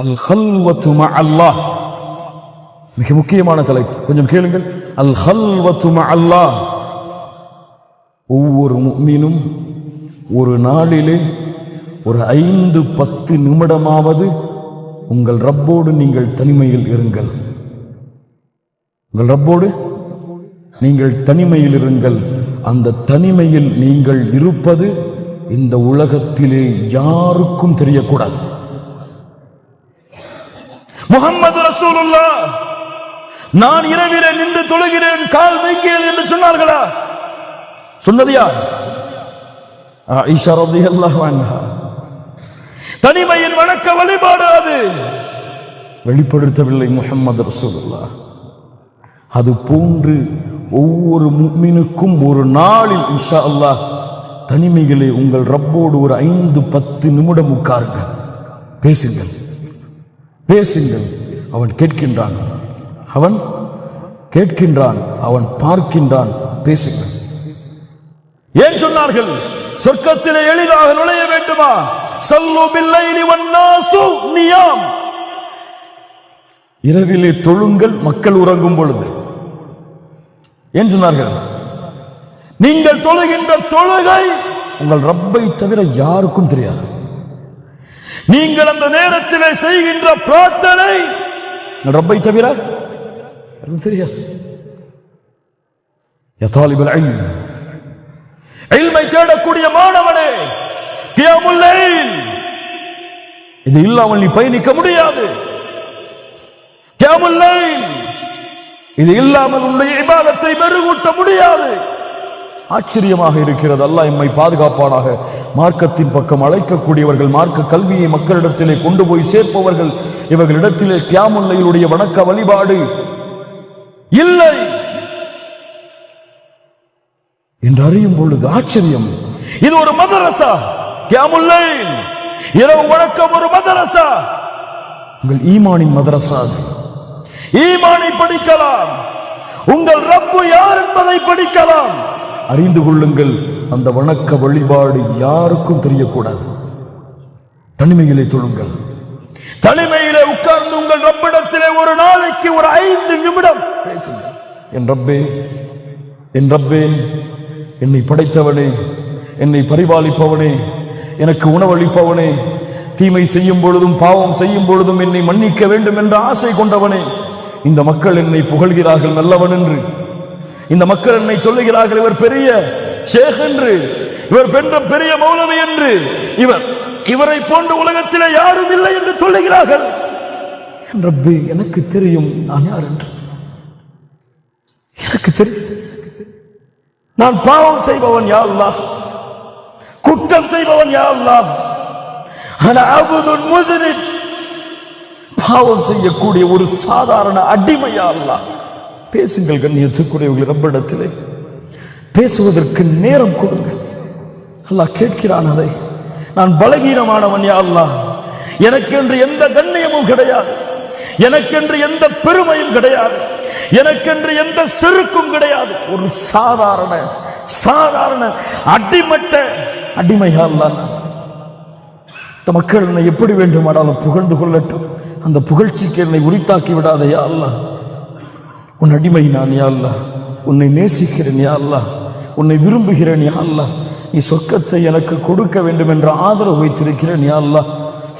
அல் ஹல்வத்து அல்லாஹ் மிக முக்கியமான தலைப்பு. கொஞ்சம் கேளுங்கள். அல் ஹல்வத்து அல்லாஹ் ஒவ்வொரு மீனும் ஒரு நாளிலே ஒரு ஐந்து பத்து நிமிடமாவது உங்கள் ரப்போடு நீங்கள் தனிமையில் இருங்கள். உங்கள் ரப்போடு நீங்கள் தனிமையில் இருங்கள். அந்த தனிமையில் நீங்கள் இருப்பது இந்த உலகத்திலே யாருக்கும் தெரியக்கூடாது. முகமது ரசூலுல்லா நான் இரவிலே நின்று தொழுகிறேன் கால் வைக்கிறேன் என்று சொன்னார்களா? சொன்னதியா ஈஷா ஆயிஷா அல்லாஹ் தனிமையின் வணக்க வழிபாடு அது. வெளிப்படுத்தவில்லை முகமது ரசூலுல்லா அது போன்று ஒவ்வொரு முக்மினுக்கும் ஒரு நாளில் இன்ஷா அல்லாஹ் தனிமைகளை உங்கள் ரப்போடு ஒரு ஐந்து பத்து நிமிடம் உட்காருங்கள். பேசுங்கள். பேசுங்கள். அவன் கேட்கின்றான். அவன் கேட்கின்றான். அவன் பார்க்கின்றான். பேசுங்கள். ஏன் சொன்னார்கள்? சொர்க்கத்திலே எளிதாக நுழைய வேண்டுமா? சல்லு இரவிலே தொழுங்கள் மக்கள் உறங்கும் பொழுது. ஏன் சொன்னார்கள்? நீங்கள் தொழுகின்ற தொழுகை உங்கள் ரப்பை தவிர யாருக்கும் தெரியாது. நீங்கள் அந்த நேரத்திலே செய்கின்ற பிரார்த்தனை. ரொம்ப ரப்பை தவிர தெரியாது. தேடக்கூடிய மாணவனே இது இல்லாமல் நீ பயணிக்க முடியாது. இது இல்லாமல் உன்னுடைய இபாதத்தை மெருகூட்ட முடியாது. ஆச்சரியமாக இருக்கிறது. அல்லாஹ் எம்மை பாதுகாப்பானாக. மார்க்கத்தின் பக்கம் அழைக்கக்கூடியவர்கள் மார்க்க கல்வியை மக்களிடத்திலே கொண்டு போய் சேர்ப்பவர்கள் இவர்களிடத்திலே தியாமுல்லையுடைய வணக்க வழிபாடு இல்லை என்று அறியும் பொழுது ஆச்சரியம். இது ஒரு மதரசா? கியாமுல்லை இரவு வணக்கம் ஒரு மதரசா? உங்கள் ஈமானின் மதரசா அது. ஈமானை படிக்கலாம். உங்கள் ரப்பு யார் என்பதை படிக்கலாம். அறிந்து கொள்ளுங்கள். அந்த வணக்க வழிபாடு யாருக்கும் தெரியக்கூடாது. தனிமையிலே தொழுங்கள். தனிமையிலே உட்கார்ந்து உங்கள் ரப்பிடத்திலே ஒரு நாளைக்கு ஒரு ஐந்து நிமிடம் பேசுங்கள். என் ரப்பே என் ரப்பே என்னை படைத்தவனே என்னை பரிபாலிப்பவனே எனக்கு உணவளிப்பவனே தீமை செய்யும் பொழுதும் பாவம் செய்யும் பொழுதும் என்னை மன்னிக்க வேண்டும் என்ற ஆசை கொண்டவனே இந்த மக்கள் என்னை புகழ்கிறார்கள் நல்லவன் என்று இந்த மக்கள் என்னை சொல்லுகிறார்கள் இவர் பெரிய ஷேக் என்று இவர் பெற்ற பெரிய மௌலவி என்று இவர் இவரை போன்ற உலகத்திலே யாரும் இல்லை என்று சொல்லுகிறார்கள். ரப்பி எனக்கு தெரியும் நான் யார் என்று. எனக்கு தெரியும். நான் பாவம் செய்பவன் யா குற்றம் செய்பவன் யா அல்லாஹ். பாவம் செய்யக்கூடிய ஒரு சாதாரண அடிமையா அல்லாஹ். பேசுங்கள் கண்ணியத்துக்குரியவர்கள் ரப்பிடத்திலே பேசுவதற்கு நேரம் கொடுங்கள் அல்லாஹ் கேட்கிறான் அதை. நான் பலகீனமானவன் யா அல்லாஹ். எனக்கென்று எந்த கண்ணியமும் கிடையாது. எனக்கென்று எந்த பெருமையும் கிடையாது. எனக்கென்று எந்த செருக்கும் கிடையாது. ஒரு சாதாரண சாதாரண அடிமட்ட அடிமையா அல்லாஹ். நான். இந்த மக்கள் என்னை எப்படி வேண்டுமானாலும் புகழ்ந்து கொள்ளட்டும். அந்த புகழ்ச்சிக்கு என்னை உரித்தாக்கி விடாதே யா அல்லாஹ். உன் அடிமை நான் யா அல்லா உன்னை நேசிக்கிறேன் யா அல்லா உன்னை விரும்புகிறேன் யா அல்லாஹ். நீ சொர்க்கத்தை எனக்கு கொடுக்க வேண்டும் என்ற ஆதரவு வைத்திருக்கிறேன் யா அல்லா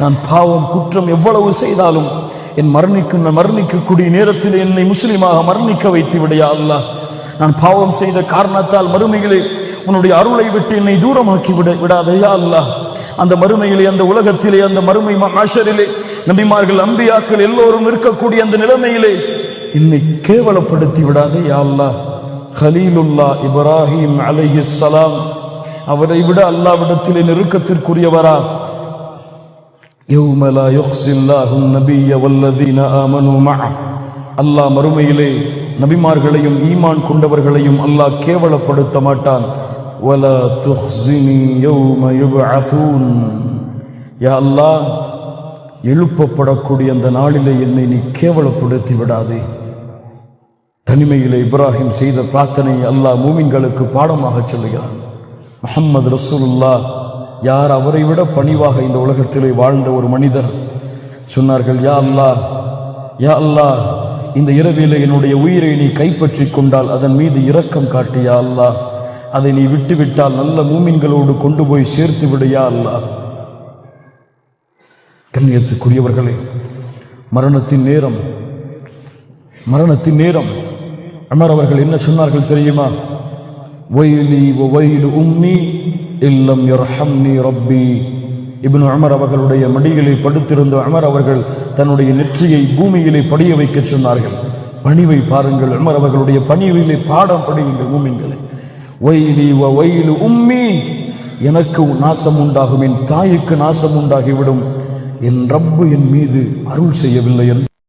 நான் பாவம் குற்றம் எவ்வளவு செய்தாலும் என் மரணிக்கும் மரணிக்கக்கூடிய நேரத்தில் என்னை முஸ்லீமாக மரணிக்க வைத்து விடையா யா நான் பாவம் செய்த காரணத்தால் மறுமைகளை உன்னுடைய அருளை விட்டு என்னை தூரமாக்கி விட விடாதையா யா அந்த மறுமையிலே அந்த உலகத்திலே அந்த மறுமை மாஷரிலே நபிமார்கள் அம்பியாக்கள் எல்லோரும் இருக்கக்கூடிய அந்த நிலைமையிலே என்னை கேவலப்படுத்தி விடாதே யா அல்லா ஹலீலுல்லா இப்ராஹிம் அலைஹிஸ்ஸலாம் அவரை விட அல்லாவிடத்திலே நெருக்கத்திற்குரியவரா يوم لا يخزي الله النبي والذين آمنوا معه அல்லாஹ் மறுமையிலே நபிமார்களையும் ஈமான் கொண்டவர்களையும் அல்லாஹ் கேவலப்படுத்த மாட்டான் ولا تخزني يوم يبعثون யா அல்லாஹ் எழுப்பப்படக்கூடிய அந்த நாளிலே என்னை நீ கேவலப்படுத்தி விடாதே தனிமையில் இப்ராஹிம் செய்த பிரார்த்தனை அல்லாஹ் மூமின்களுக்கு பாடமாக சொல்லுகிறான். அஹமது ரசூலுல்லா யார் அவரை விட பணிவாக இந்த உலகத்திலே வாழ்ந்த ஒரு மனிதர்? சொன்னார்கள் யா அல்லாஹ் யா அல்லாஹ் இந்த இரவிலே என்னுடைய உயிரை நீ கைப்பற்றிக் கொண்டால் அதன் மீது இரக்கம் காட்டு யா அல்லா அதை நீ விட்டுவிட்டால் நல்ல மூமின்களோடு கொண்டு போய் சேர்த்து விடு யா அல்லாஹ். கண்ணியத்துக்குரியவர்களே மரணத்தின் நேரம் மரணத்தின் நேரம். அமர் அவர்கள் என்ன சொன்னார்கள் தெரியுமா? ஒயிலி ஒயிலு உம்மி இல்லம் யர்ஹம்னி ரப்பி. இப்னு அமர் அவர்களுடைய மடியிலே படுத்திருந்த அமர் அவர்கள் தன்னுடைய நெற்றியை பூமியிலே படிய வைக்க சொன்னார்கள். பணிவை பாருங்கள் அமர் அவர்களுடைய பணிவிலே பாடம் படியுங்கள் பூமிங்களை வயலி ஒயிலு உம்மி எனக்கு நாசம் உண்டாகும் என் தாய்க்கு நாசம் உண்டாகிவிடும். என் ரப்பு என் மீது அருள் செய்யவில்லை என்று